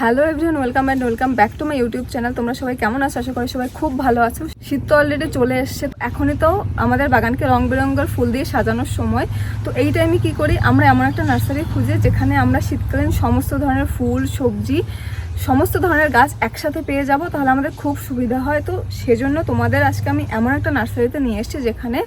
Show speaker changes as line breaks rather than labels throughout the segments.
Hello everyone, welcome and welcome back to my YouTube channel. তোমরা সবাই কেমন আছো? আশা করি সবাই খুব ভালো আছো। শীত তো অলরেডি চলে এসছে। এখনই তো আমাদের বাগানকে রং বেরঙের ফুল দিয়ে সাজানোর সময়। তো এই টাইমে কি করি? আমরা এমন একটা নার্সারি খুঁজে যেখানে আমরা শীতকালীন সমস্ত ধরনের ফুল, সবজি, সমস্ত ধরনের গাছ একসাথে পেয়ে যাব। তাহলে আমাদের খুব সুবিধা হয়। তো সেজন্য তোমাদের আজকে আমি এমন একটা নার্সারিতে নিয়ে এসেছি যেখানে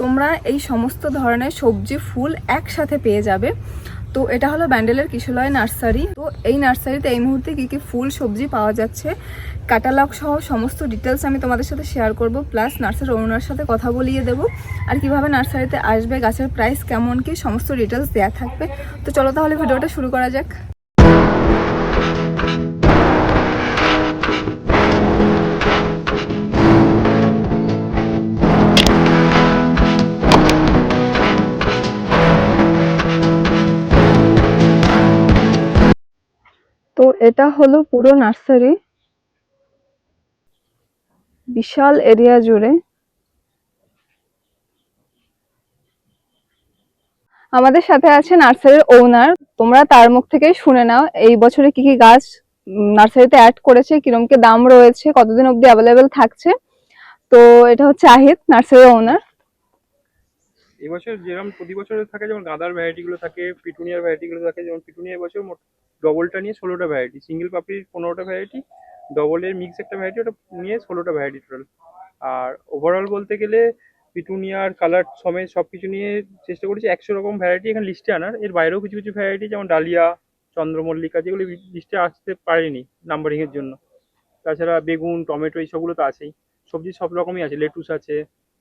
তোমরা এই সমস্ত ধরনের সবজি, ফুল একসাথে পেয়ে যাবে। তো এটা হলো ব্যান্ডেলের কিশোলয় নার্সারি। এই নার্সারিতে এই মুহূর্তে কী কী ফুল, সবজি পাওয়া যাচ্ছে ক্যাটালগ সহ সমস্ত ডিটেলস আমি তোমাদের সাথে শেয়ার করব প্লাস নার্সারি ওনার সাথে কথা বলিয়ে দেব, আর কীভাবে নার্সারিতে আসবে, গাছের প্রাইস কেমন কি, সমস্ত ডিটেলস দেওয়া থাকবে। তো চলো তাহলে ভিডিওটা শুরু করা যাক। তো এটা হলো পুরো নার্সারি। বিশাল এরিয়া জুড়ে। আমাদের সাথে আছে নার্সারির ওনার তোমরা তার মুখ থেকেই শুনে নাও, এই বছরে কি কি গাছ নার্সারিতে অ্যাড করেছে, কিরম কি দাম রয়েছে, কতদিন অবধি অ্যাভেলেবেল থাকছে। তো এটা হচ্ছে আহিত, নার্সারির ওনার
এবছর যেরকম প্রতি বছর থাকে, যেমন গাঁদার ভ্যারাইটি গুলো থাকে, পিটুনিয়ার ভ্যারাইটি গুলো থাকে, যেমন পিটুনিয়া এবছর মোট ডবলটা নিয়ে ষোলোটা ভ্যারাইটি সিঙ্গেল পাপড়ির পনেরোটা ভ্যারাইটি ডবলের মিক্স একটা ভ্যারাইটি ওটা নিয়ে ষোলোটা ভ্যারাইটি টোটাল আর ওভারঅল বলতে গেলে পিটুনিয়ার কালার সমেত সব কিছু নিয়ে চেষ্টা করেছি একশো রকম ভ্যারাইটি এখানে লিস্টে আনার। এর বাইরেও কিছু কিছু ভ্যারাইটি যেমন ডালিয়া, চন্দ্রমল্লিকা, যেগুলো লিস্টে আসতে পারেনি নাম্বারিং এর জন্য। তাছাড়া বেগুন, টমেটো এইসবগুলো তো আছেই। সবজি সব রকমই আছে, লেটুস আছে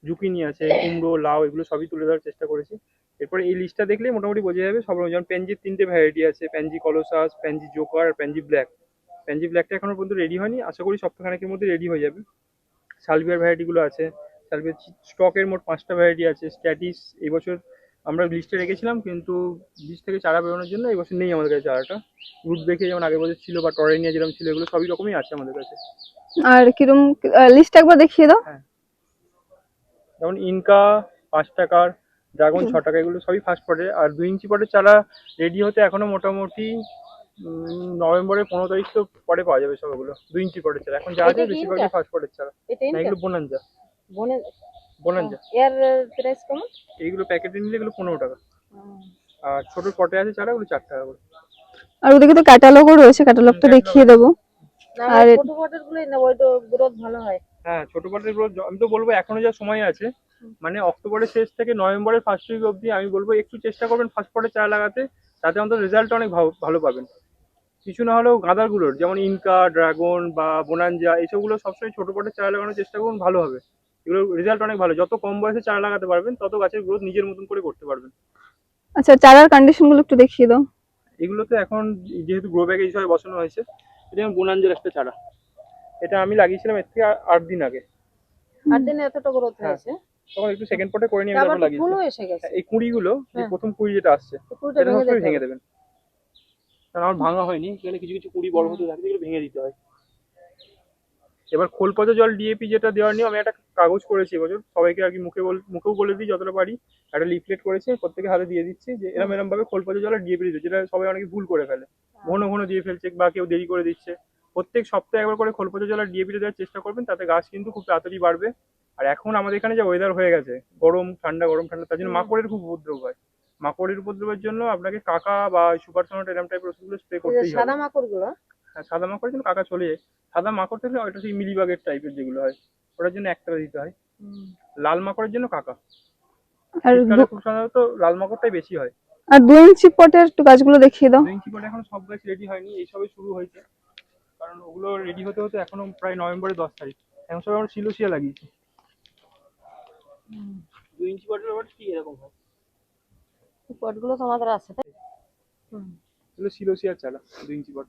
জুকিনি আছে কুমড়ো লাউ এগুলো সবই তুলে ধরার চেষ্টা করেছি। এরপরে এই লিস্টটা দেখলে মোটামুটি বোঝা যাবে সব রকম যেমন প্যানজির তিনটে ভ্যারাইটি আছে প্যানজি কলোসাস প্যানজি জোকার আর প্যানজি ব্ল্যাক প্যানজি ব্ল্যাকটা এখনও পর্যন্ত রেডি হয়নি আশা করি সপ্তাহখানেকের মধ্যে রেডি হয়ে যাবে। সালভিয়ার ভ্যারাইটিগুলো আছে সালভিয়ার স্টকের মোট পাঁচটা ভ্যারাইটি আছে স্ট্যাটিস এবছর আমরা লিস্টে রেখেছিলাম কিন্তু বীজ থেকে চারা বেরোনোর জন্য এবছর নেই আমাদের কাছে চারাটা। রুট দেখে যেমন আগের বছর ছিল বা টরেনিয়া যেরকম ছিল এগুলো সবই রকমই আছে আমাদের কাছে।
আর কিরম লিস্ট একবার দেখিয়ে দাও।
যেমন ইনকা পাঁচ টাকার ড্রাগন ছ টাকা এগুলো সবই ফার্স্ট পটে আর দুই ইঞ্চি পটের চারা রেডি হতে এখনও মোটামুটি নভেম্বরের পনেরো তারিখ তো পরে পাওয়া যাবে সবগুলো দুই ইঞ্চি পটের চারা। এখন যা আছে বেশিরভাগই ফার্স্ট পটের চারা। এগুলো বোনাঞ্জা
বনে
বোনাঞ্জা
এর প্রাইস কেমন?
এইগুলো প্যাকেটে নিলে এগুলো পনেরো টাকা। আর ছোট পটে আছে চারা ওগুলো চার টাকা করে।
আর ওদিকে তো ক্যাটালগও রয়েছে ক্যাটালগটা দেখিয়ে দেবো। আর
ছোট বটের গুলোই না ওইটা গ্রোথ ভালো হয়।
হ্যাঁ ছোট পটের গ্রোথ আমি তো বলব এখনও যা সময় আছে মানে অক্টোবরের শেষ থেকে নভেম্বরের ফার্স্ট উইক অবধি আমি বলব একটু চেষ্টা করবেন ফার্স্ট পটে চারা লাগাতে তাতে অন্তত রেজাল্ট অনেক ভালো- পাবেন। কিছু না হলেও গাঁদারগুলোর যেমন ইনকা ড্রাগন বা বোনাঞ্জা এইসবগুলো সবসময় ছোট পটে চারা লাগানোর চেষ্টা করুন ভালো হবে। এগুলোর রেজাল্ট অনেক ভালো। যত কম বয়সে চারা লাগাতে পারবেন তত গাছের গ্রোথ নিজের মতন করে করতে পারবেন।
আচ্ছা চারার কন্ডিশনগুলো একটু দেখিয়ে দাও।
এগুলো তো এখন যেহেতু গ্রো ব্যাগ হিসাবে বসানো হয়েছে এটা বোনাঞ্জার একটা চারা। এটা আমি লাগিয়েছিলাম এর থেকে আট দিন আগে।
আর দিনে এতটা গ্রোথ
হ্যাঁ।
হয়েছে?
তখন একটু সেকেন্ড পটে করে নিয়ে আমি লাগিয়েছি
ফুলও এসে গেছে।
এই কুড়িগুলো যে
হ্যাঁ।
প্রথম কুড়ি যেটা আসছে
ভেঙে
সবসময় ভেঙে দেবেন। কারণ আমার ভাঙা হয়নি। সেখানে কিছু কিছু কুড়ি বড় হতে থাকে যেগুলো ভেঙে দিতে হয়। এবার খোল পচা জল ডিএপি যেটা দেওয়ার নিয়ে আমি একটা কাগজ করেছি এবছর সবাইকে আর কি মুখে বল মুখেও বলে দিই যতটা পারি। একটা লিফলেট করেছি প্রত্যেকে হাতে দিয়ে দিচ্ছি যে এরম এরম ভাবে খোল পচা জল আর ডিএপি দিচ্ছে যেটা সবাই অনেকে ভুল করে ফেলে। ঘন ঘন দিয়ে ফেলছে বা কেউ দেরি করে দিচ্ছে। প্রত্যেক সপ্তাহে একবার করে খোল পচা জল আর ডিএপিটা দেওয়ার চেষ্টা করবেন তাতে গাছ কিন্তু খুব তাড়াতাড়ি বাড়বে। আর এখন আমাদের এখানে যে ওয়েদার হয়ে গেছে গরম ঠান্ডা গরম ঠান্ডা তার জন্য মাকড়ের খুব উপদ্রব হয়। মাকড়ের উপদ্রবের জন্য আপনাকে কাকা বা সুপার সোনাট এরম টাইপের ওষুধগুলো স্প্রে করতেই হবে।
সাদা মাকড়গুলো
হ্যাঁ, সাদা মাকড়ের জন্য কাকা চলে যায়। সাদা মাকড় থাকলে ওইটা সেই মিলিবাগের টাইপের যেগুলো হয় ওটার জন্য একটা দিতে হয়। লাল মাকড়ের জন্য কাকা।
আর
খুব সাধারণত লাল মাকড়টাই বেশি হয়।
আর দুই ইঞ্চি পটের গাছগুলো দেখিয়ে দাও।
দুই ইঞ্চি পরে এখন সব গাছ রেডি হয়নি এই সবে শুরু হয়েছে। কারণ ওগুলো রেডি হতে হতে এখনও প্রায় নভেম্বরের দশ তারিখ। এখন সব আমরা সিলোসিয়া লাগিয়েছি। দুই ইঞ্চি পটের আবার কি এরকম হয়?
পটগুলো তো আমাদের আছে তাই? হুম।
এগুলো সিলোসিয়ার চারা দুই ইঞ্চি পট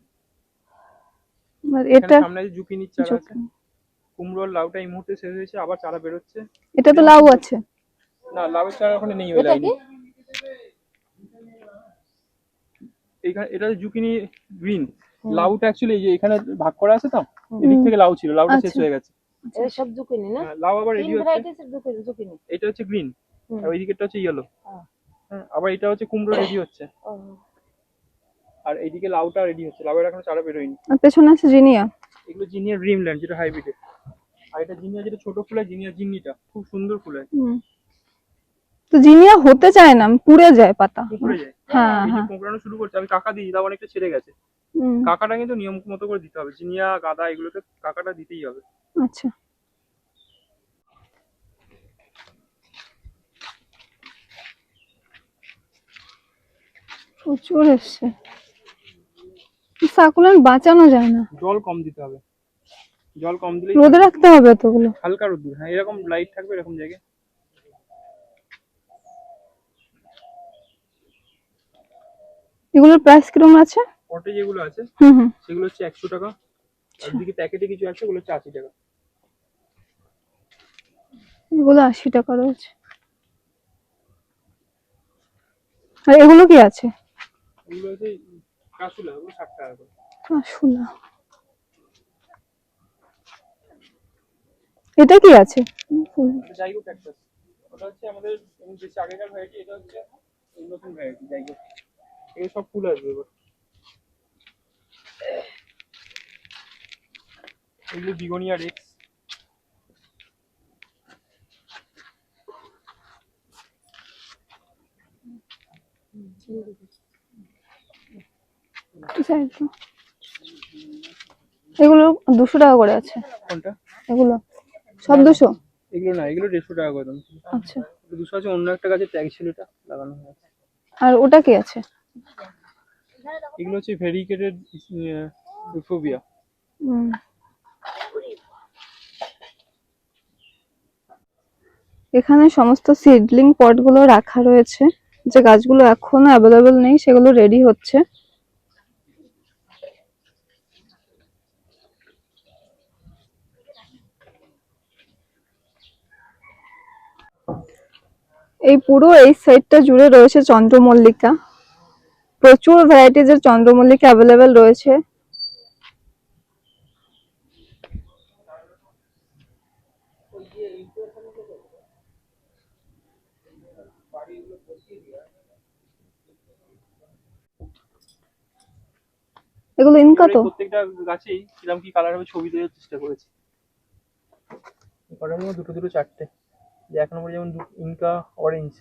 আর এটা
সামনে যে জুকিনির চারা আছে। কুমড়োর লাউটা এই মুহূর্তে শেষ হয়েছে আবার চারা বেরোচ্ছে।
এটা তো লাউ আছে।
না লাউয়ের চারা ওখানে নেই ওই
এটা
লাইনে।
কি?
এইখানে এটা জুকিনি গ্রিন। লাউটা অ্যাকচুয়ালি এই যে এখানে ভাগ করা আছে তো এদিক থেকে লাউ ছিল লাউটা শেষ
আচ্ছা।
হয়ে গেছে।
এই সব জুকিনি না?
হ্যাঁ, লাউ আবার রেডি হচ্ছে। এটা হচ্ছে গ্রিন আর ওই দিকেরটা হচ্ছে ইয়েলো
হ্যাঁ।
আবার এটা হচ্ছে কুমড়ো রেডি হচ্ছে। আর এইদিকে লাউটা রেডি হচ্ছে। লাউয়ের এখনও চারা বেরোয়নি।
আর পেছনে আছে জিনিয়া।
এগুলো জিনিয়ার ড্রিমল্যান্ড যেটা হাইব্রিডের আর এটা জিনিয়া যেটা ছোট ফুল জিনিয়া জিন্নিটা খুব সুন্দর ফুল হয়।
হুম। তো জিনিয়া হতে চায় না পুড়ে যায় পাতা।
উপরে যায়।
হ্যাঁ হ্যাঁ।
শুরু করছে আমি কাকা দিই তাও অনেকটা ছেড়ে গেছে। কাকাটা কিন্তু নিয়ম মতো করে দিতে হবে। জিনিয়া গাদা এগুলোতে কাকাটা দিতেই হবে।
আচ্ছা। প্রচুর এসছে। সাকুলেন্ট বাঁচানো যায় না।
জল কম দিতে হবে। জল কম দিলে
রোদে রাখতে হবে তোগুলো
হালকা রোদ হ্যাঁ এরকম লাইট থাকবে এরকম জায়গায়।
এগুলোর প্রাইস কীরকম আছে?
পটে যেগুলো আছে সেগুলো হচ্ছে একশো টাকা। আর দিকে প্যাকেটে কিছু আছে ওগুলো হচ্ছে আশি টাকা।
এগুলো আশি টাকা রয়েছে। আর এগুলো কি আছে?
ওগুলো হচ্ছে কাসুলা ওগুলো ষাট টাকা করে।
আসলে এটা কি আছে?
জাইগো ক্যাকটাস ওটা হচ্ছে আমাদের বেশি আগেকার ভ্যারাইটি এটা হচ্ছে নতুন ভ্যারাইটি জাইগো এগুলো সব ফুল আসবে এবার। এগুলো বিগোনিয়া রেক্স।
এগুলো দুশো টাকা করে আছে।
কোনটা?
এগুলো। সব দুশো?
এগুলো না এগুলো দেড়শো টাকা করে দাম।
আচ্ছা।
দুশো আছে অন্য একটা গাছের ট্যাগ ছিল এটা লাগানো হয়েছে।
আর ওটা কি আছে?
এগুলো হচ্ছে ভেরিকেটেড ফোবিয়া।
এখানে সমস্ত সিডলিং পটগুলো রাখা রয়েছে। যে গাছগুলো এখনও অ্যাভেলেবেল নেই, সেগুলো রেডি হচ্ছে। এই পুরো এই সাইডটা জুড়ে রয়েছে চন্দ্রমল্লিকা। প্রচুর ভ্যারাইটিজ এর চন্দ্রমল্লিকা অ্যাভেলেবেল রয়েছে। এগুলো ইনকা তো?
প্রত্যেকটা গাছেই কীরকম কি কালার হবে ছবি দেওয়ার চেষ্টা করেছি। কটার দুটো দুটো চারটে। যে এক নম্বর যেমন দু- ইনকা অরেঞ্জ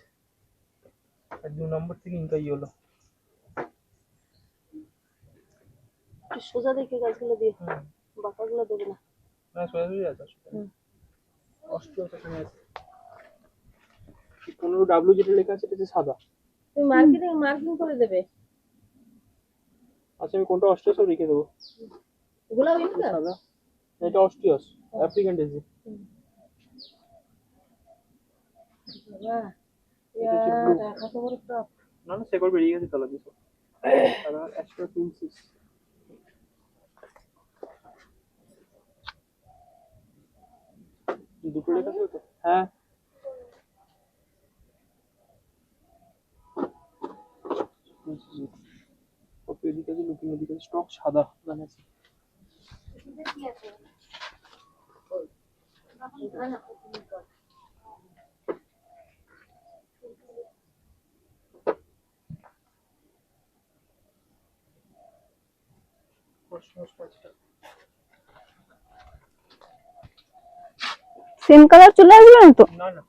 আর দু নম্বর থেকে ইনকা ইয়েলো
একটু সোজা দেখে গাছগুলো দিয়ে বাঁকাগুলো দেবে না।
না আছে আছে। পনেরো যেটা লেখা আছে সাদা।
তুমি মার্কেটিং মার্কিং করে দেবে।
আচ্ছা আমি কোনটা অস্ট্রিয়াস লিখে দেবো।
এগুলো
সাদা। এটা অস্ট্রিয়াস আফ্রিকান ডেজি। না না বেরিয়ে গেছে তালা দিছো সাদা অ্যাস্ট্রা দুটো লেখা ছিল তো? হ্যাঁ। কপি এদিকে আছে লুকিং এদিকে স্টক সাদা জানা আছে। কসমস পাঁচটা
সেম কালার চলে আসবে না তো?
না না।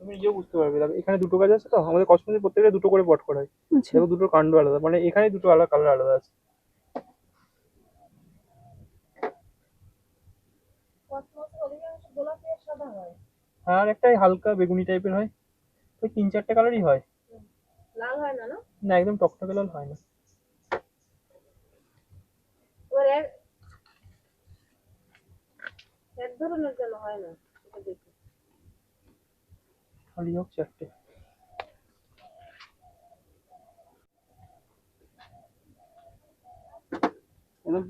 তুমি নিজেও বুঝতে পারবে। এখানে দুটো আছে তো? আমাদের প্রত্যেকটা দুটো করে পট করা হয়
আচ্ছা।
দেখো দুটোর কাণ্ড আলাদা। মানে এখানে দুটো আলাদা কালার আলাদা আছে। হ্যাঁ আর একটাই হালকা বেগুনি টাইপের হয়। ওই তিন চারটে কালারই হয়।
লাল হয় না না?
না একদম টকটকে লাল হয় না
এবার এক এক ধরনের যেন হয় না এটা দেখি।
খালি হোক চারটে।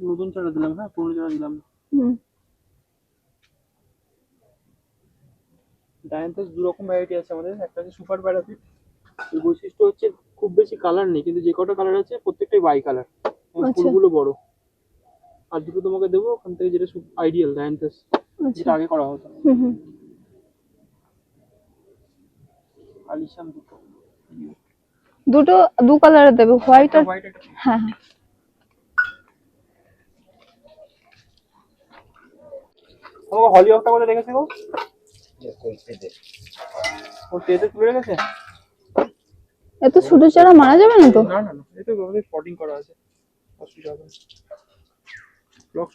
নতুন চারা দিলাম হ্যাঁ? পুরনো চারা দিলাম।
হুম।
ডায়ান্থাস দু রকম ভ্যারাইটি আছে আমাদের। একটা আছে সুপার প্যারাফিট। এর বৈশিষ্ট্য হচ্ছে খুব বেশি কালার নেই কিন্তু যে কটা কালার আছে প্রত্যেকটাই বাই কালার
আচ্ছা।
ফুলগুলো বড়। আর দুটো তোমাকে দেবো ওখান থেকে যেটা আইডিয়াল ডায়ান্থাস যেটা আগে করা হতো। আলিশান দুটো।
দুটো দু কালারের দেবে হোয়াইট আর হ্যাঁ হ্যাঁ।
তোমাকে হলি অফটা কোথায় দেখেছে গো? ও ট্রেতে তুলে রেখেছে?
এত ছোট চারা মারা যাবে না তো?
না না না। এই তো ওদের স্পটিং করা আছে। অসুবিধা হবে ব্লক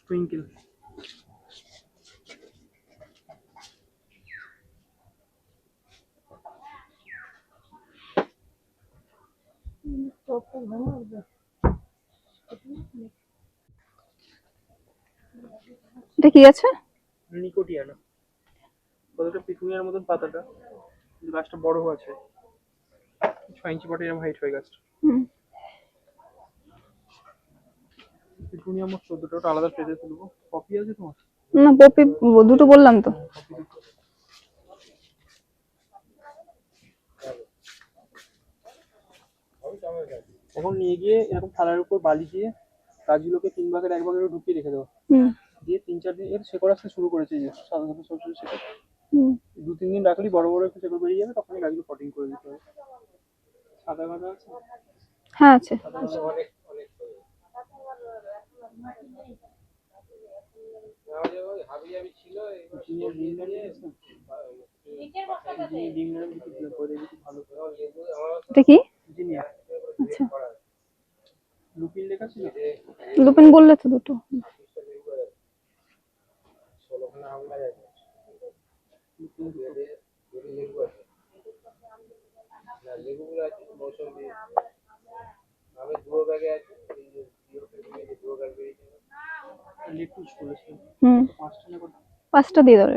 স্প্রিঙ্কেল
এটা কি আছে?
নিকোটিয়ানা। কতটা পিটুনিয়ার মতন পাতাটা। গাছটা বড় আছে। ছয় ইঞ্চি পটে এরকম হাইট হয় গাছটা। পিটুনিয়া আমার চোদ্দটা আলাদা ট্রেতে তুলবো। কপি আছে তোমার?
না পপি দুটো বললাম তো।
এখন নিয়ে গিয়ে এরকম থালার উপর বালি দিয়ে গাছগুলোকে তিন ভাগের এক ভাগের ঢুকিয়ে রেখে দেবো। দিয়ে তিন চার দিন এর শেকড় আসতে শুরু করেছে যে সাদা সাদা ছোট শেকড়।
হুম।
দু তিন দিন রাখলেই বড় বড় একটু শেকড় বেরিয়ে যাবে তখন গাছগুলো পটিং করে দিতে হবে। সাদা গাঁদা আছে?
হ্যাঁ আছে। এটা কি? আচ্ছা।
লুপিন লেখা ছিল?
লুপিন বললে তো দুটো।
পাঁচটা
দিয়ে দাও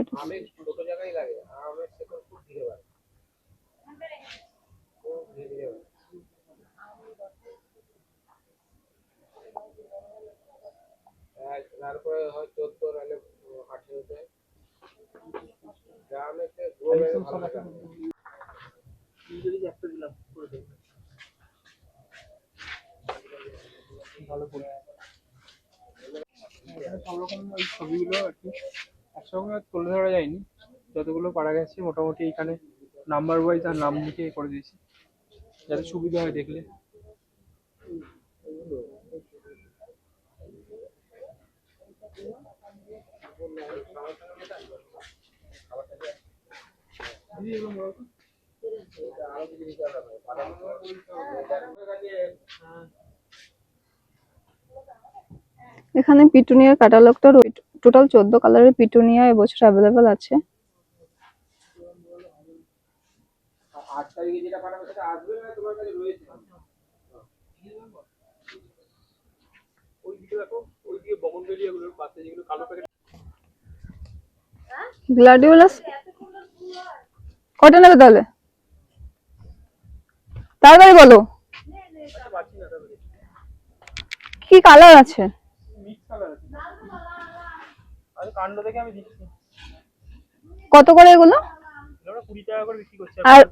তারপরে হয় চোদ্দ নাহলে আঠেরোতে গ্রামেতে
ভালো করে সব রকম ওই ছবিগুলো আর কি। একসঙ্গে তুলে ধরা যায়নি। যতগুলো পারা গেছে মোটামুটি এখানে নাম্বার ওয়াইজ আর নাম লিখে করে দিয়েছি। যাতে সুবিধা হয় দেখলে দিদি এগুলো বলো তো।
এখানে পিটুনিয়ার ক্যাটালগটা টোটাল চোদ্দ কালারের পিটুনিয়া এবছর অ্যাভেলেবেল আছে। গ্লাডিওলাস? কটা নেবে তাহলে? তাড়াতাড়ি বলো। কি কালার আছে? কত করে এগুলো? আর-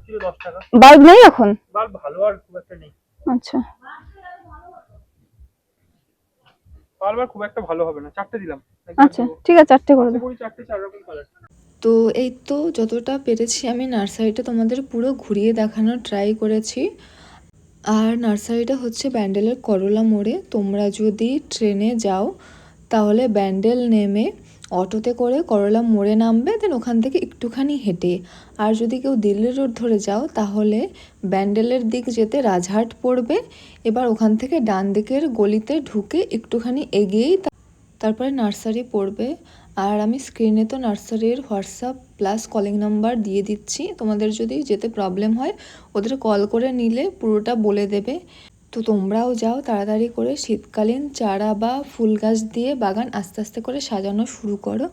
বাল্ব নেই এখন?
বাল ভালো আর খুব একটা নেই
আচ্ছা
খুব একটা ভালো হবে না চারটে দিলাম।
আচ্ছা ঠিক আছে চারটে করে
করি চারটে চার রকম কালার
তো এই তো যতটা পেরেছি আমি নার্সারিটা তোমাদের পুরো ঘুরিয়ে দেখানোর ট্রাই করেছি। আর নার্সারিটা হচ্ছে ব্যান্ডেলের করলা মোড়ে। তোমরা যদি ট্রেনে যাও, তাহলে ব্যান্ডেল নেমে অটোতে করে করলা মোড়ে নামবে দেন ওখান থেকে একটুখানি হেঁটে। আর যদি কেউ দিল্লি রোড ধরে যাও, তাহলে ব্যান্ডেলের দিক যেতে রাজহাট পড়বে। এবার ওখান থেকে ডান দিকের গলিতে ঢুকে একটুখানি এগিয়েই তারপরে নার্সারি পড়বে। আর আমি স্ক্রিনে তো নার্সারির হোয়াটসঅ্যাপ প্লাস কলিং নাম্বার দিয়ে দিচ্ছি। তোমাদের যদি যেতে প্রবলেম হয়, ওদের কল করে নিলে পুরোটা বলে দেবে। তো তোমরাও যাও তাড়াতাড়ি করে শীতকালীন চারা বা ফুল গাছ দিয়ে বাগান আস্তে আস্তে করে সাজানো শুরু করো।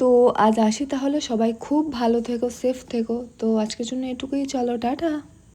তো আজ আসি তাহলে সবাই খুব ভালো থেকো সেফ থেকো। তো আজকের জন্য এটুকুই, চলো, টাটা।